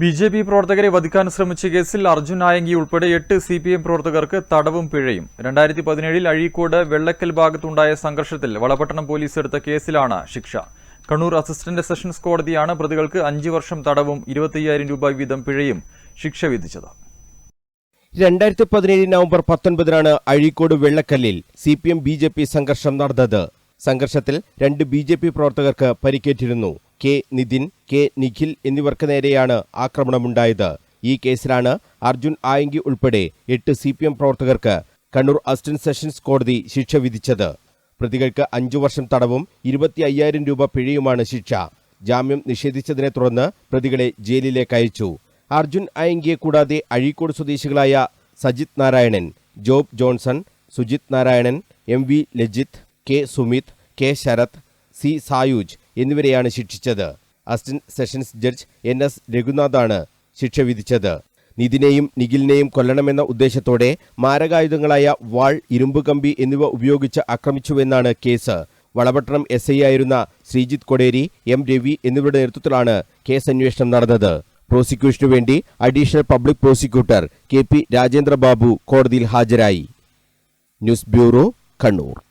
B J P പ്രവർത്തകരെ വധിക്കാൻ ശ്രമിച്ച കേസിൽ അർജുൻ നായങ്കി ഉൾപ്പെടെ എട്ട് സി പി എം പ്രവർത്തകർക്ക് തടവും പിഴയും. രണ്ടായിരത്തി പതിനേഴിൽ അഴീക്കോട് വെള്ളക്കൽ ഭാഗത്തുണ്ടായ സംഘർഷത്തിൽ വളപട്ടണം പോലീസ് എടുത്ത കേസിലാണ് ശിക്ഷ. കണ്ണൂർ അസിസ്റ്റന്റ് സെഷൻസ് കോടതിയാണ് പ്രതികൾക്ക് അഞ്ച് വർഷം തടവും ഇരുപത്തയ്യായിരം രൂപ വീതം പിഴയും ശിക്ഷ വിധിച്ചത്. രണ്ടായിരത്തി പതിനേഴ് നവംബർ പത്തൊൻപതിനാണ് Azhikode വെള്ളക്കല്ലിൽ C P M B J P സംഘർഷം നടന്നത്. സംഘർഷത്തിൽ രണ്ട് ബി ജെ പി പ്രവർത്തകർക്ക് പരിക്കേറ്റിരുന്നു. കെ നിതിൻ കെ നിഖിൽ എന്നിവർക്ക് നേരെയാണ് ആക്രമണമുണ്ടായത്. ഈ കേസിലാണ് അർജുൻ ആയങ്കി ഉൾപ്പെടെ എട്ട് സി പി എം പ്രവർത്തകർക്ക് കണ്ണൂർ അസിസ്റ്റന്റ് സെഷൻസ് കോടതി ശിക്ഷ വിധിച്ചത്. പ്രതികൾക്ക് അഞ്ചു വർഷം തടവും ഇരുപത്തി അയ്യായിരം രൂപ പിഴയുമാണ് ശിക്ഷ. ജാമ്യം നിഷേധിച്ചതിനെ തുടർന്ന് പ്രതികളെ ജയിലിലേക്ക് അയച്ചു. അർജുൻ അയങ്കിയെ കൂടാതെ അഴീക്കോട് സ്വദേശികളായ Sajith Narayanan Job Johnson Sujith Narayanan M V Lajith K Sumith K Sarath C Sayooj എന്നിവരെയാണ് ശിക്ഷിച്ചത്. Assistant sessions judge N S രഘുനാഥാണ് ശിക്ഷ വിധിച്ചത്. നിതിനെയും നിഖിലിനെയും കൊല്ലണമെന്ന ഉദ്ദേശത്തോടെ മാരകായുധങ്ങളായ വാൾ ഇരുമ്പ് കമ്പി എന്നിവ ഉപയോഗിച്ച് ആക്രമിച്ചുവെന്നാണ് കേസ്. വളപട്ടണം എസ് ഐ ആയിരുന്ന ശ്രീജിത്ത് കൊടേരി എം രവി എന്നിവരുടെ നേതൃത്വത്തിലാണ് കേസ് അന്വേഷണം നടന്നത്. പ്രോസിക്യൂഷനു വേണ്ടി additional public prosecutor K P Rajendra Babu കോടതിയിൽ ഹാജരായി. News bureau Kannur.